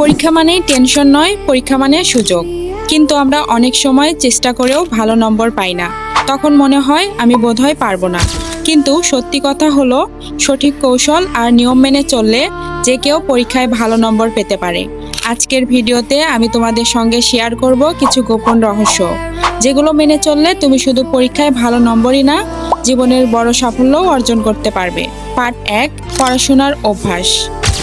পরীক্ষা মানেই টেনশন নয়, পরীক্ষা মানে সুযোগ। কিন্তু আমরা অনেক সময় চেষ্টা করেও ভালো নম্বর পাই না। তখন মনে হয় আমি বোধহয় পারব না। কিন্তু সত্যি কথা হলো, সঠিক কৌশল আর নিয়ম মেনে চললে যে কেউ পরীক্ষায় ভালো নম্বর পেতে পারে। আজকের ভিডিওতে আমি তোমাদের সঙ্গে শেয়ার করব কিছু গোপন রহস্য, যেগুলো মেনে চললে তুমি শুধু পরীক্ষায় ভালো নম্বরই না, জীবনের বড় সাফল্যও অর্জন করতে পারবে। পার্ট এক, পড়াশোনার অভ্যাস।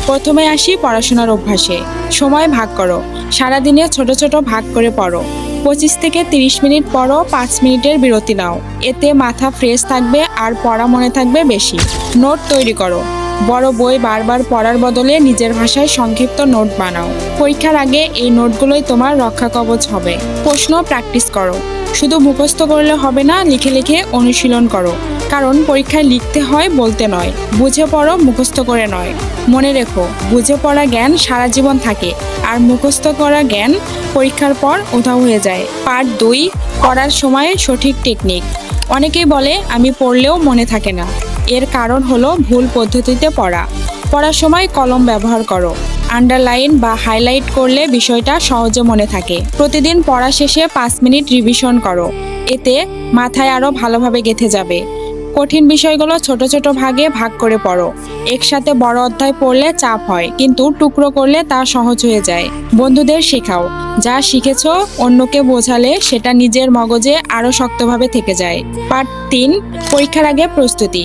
প্রথমে আসি পড়াশোনার অভ্যাসে। সময় ভাগ করো। সারাদিনে ছোট ছোট ভাগ করে পড়ো। পঁচিশ থেকে তিরিশ মিনিট পরও পাঁচ মিনিটের বিরতি নাও। এতে মাথা ফ্রেশ থাকবে আর পড়া মনে থাকবে বেশি। নোট তৈরি করো। বড় বই বারবার পড়ার বদলে নিজের ভাষায় সংক্ষিপ্ত নোট বানাও। পরীক্ষার আগে এই নোটগুলোই তোমার রক্ষা কবচ হবে। প্রশ্ন প্র্যাকটিস করো। শুধু মুখস্থ করলে হবে না, লিখে লিখে অনুশীলন করো। কারণ পরীক্ষায় লিখতে হয়, বলতে নয়। বুঝে পড়ো, মুখস্থ করে নয়। মনে রেখো, বুঝে পড়া জ্ঞান সারা জীবন থাকে, আর মুখস্থ করা জ্ঞান পরীক্ষার পর উধাও হয়ে যায়। পার্ট দুই, পড়ার সময় সঠিক টেকনিক। অনেকেই বলে, আমি পড়লেও মনে থাকে না। এর কারণ হলো ভুল পদ্ধতিতে পড়া। পড়ার সময় কলম ব্যবহার করো। আন্ডারলাইন বা হাইলাইট করলে বিষয়টা সহজে মনে থাকে। প্রতিদিন পড়া শেষে পাঁচ মিনিট রিভিশন করো। এতে মাথায় আরও ভালোভাবে গেঁথে যাবে। কঠিন বিষয়গুলো ছোট ছোট ভাগে ভাগ করে পড়ো। একসাথে বড় অধ্যায় পড়লে চাপ হয়, কিন্তু টুকরো করলে তা সহজ হয়ে যায়। বন্ধুদের শেখাও, যা শিখেছো অন্যকে বোঝালে সেটা নিজের মগজে আরও শক্তভাবে থেকে যায়। পার্ট তিন, পরীক্ষার আগে প্রস্তুতি।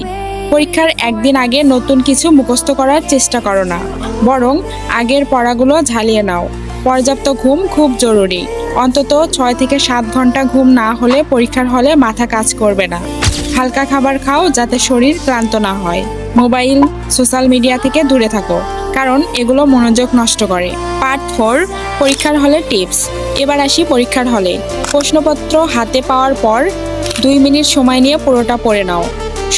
পরীক্ষার একদিন আগে নতুন কিছু মুখস্থ করার চেষ্টা করো না, বরং আগের পড়াগুলো ঝালিয়ে নাও। পর্যাপ্ত ঘুম খুব জরুরি। অন্তত ছয় থেকে সাত ঘণ্টা ঘুম না হলে পরীক্ষার হলে মাথা কাজ করবে না। হালকা খাবার খাও যাতে শরীর ক্লান্ত না হয়। মোবাইল, সোশ্যাল মিডিয়া থেকে দূরে থাকো, কারণ এগুলো মনোযোগ নষ্ট করে। পার্ট ফোর, পরীক্ষার হলে টিপস। এবার আসি পরীক্ষার হলে। প্রশ্নপত্র হাতে পাওয়ার পর দুই মিনিট সময় নিয়ে পুরোটা পড়ে নাও।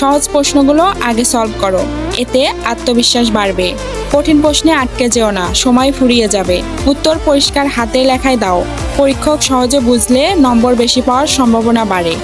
সহজ প্রশ্নগুলো আগে সলভ করো। এতে আত্মবিশ্বাস বাড়বে। কঠিন প্রশ্নে আটকে যেও না, সময় ফুরিয়ে যাবে। উত্তর পরিষ্কার হাতে লেখায় দাও। পরীক্ষক সহজে বুঝলে নম্বর বেশি পাওয়ার সম্ভাবনা বাড়ে।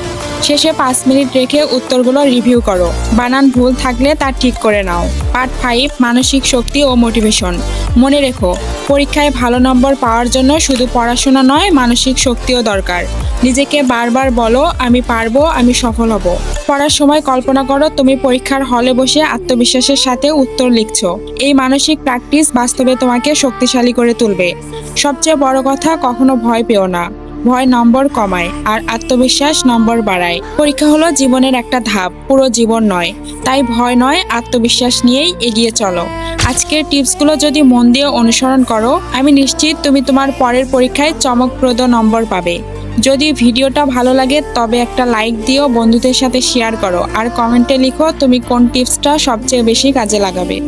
শেষে পাঁচ মিনিট রেখে উত্তরগুলো রিভিউ করো। বানান ভুল থাকলে তা ঠিক করে নাও। পার্ট ফাইভ মানসিক শক্তি ও মোটিভেশন মনে রেখো, পরীক্ষায় ভালো নম্বর পাওয়ার জন্য শুধু পড়াশোনা নয়, মানসিক শক্তিও দরকার। নিজেকে বারবার বলো, আমি পারব, আমি সফল হব। পড়ার সময় কল্পনা করো, তুমি পরীক্ষার হলে বসে আত্মবিশ্বাসের সাথে উত্তর লিখছ। এই মানসিক প্র্যাকটিস বাস্তবে তোমাকে শক্তিশালী করে তুলবে। সবচেয়ে বড় কথা, কখনো ভয় পেও না। ভয় নম্বর কমায় আর আত্মবিশ্বাস নম্বর বাড়ায়। পরীক্ষা হলো জীবনের একটা ধাপ, পুরো জীবন নয়। তাই ভয় নয়, আত্মবিশ্বাস নিয়েই এগিয়ে চলো। আজকের টিপসগুলো যদি মন দিয়ে অনুসরণ করো, আমি নিশ্চিত তুমি তোমার পরের পরীক্ষায় চমকপ্রদ নম্বর পাবে। যদি ভিডিওটা ভালো লাগে, তবে একটা লাইক দিও, বন্ধুদের সাথে শেয়ার করো, আর কমেন্টে লিখো তুমি কোন টিপসটা সবচেয়ে বেশি কাজে লাগাবে।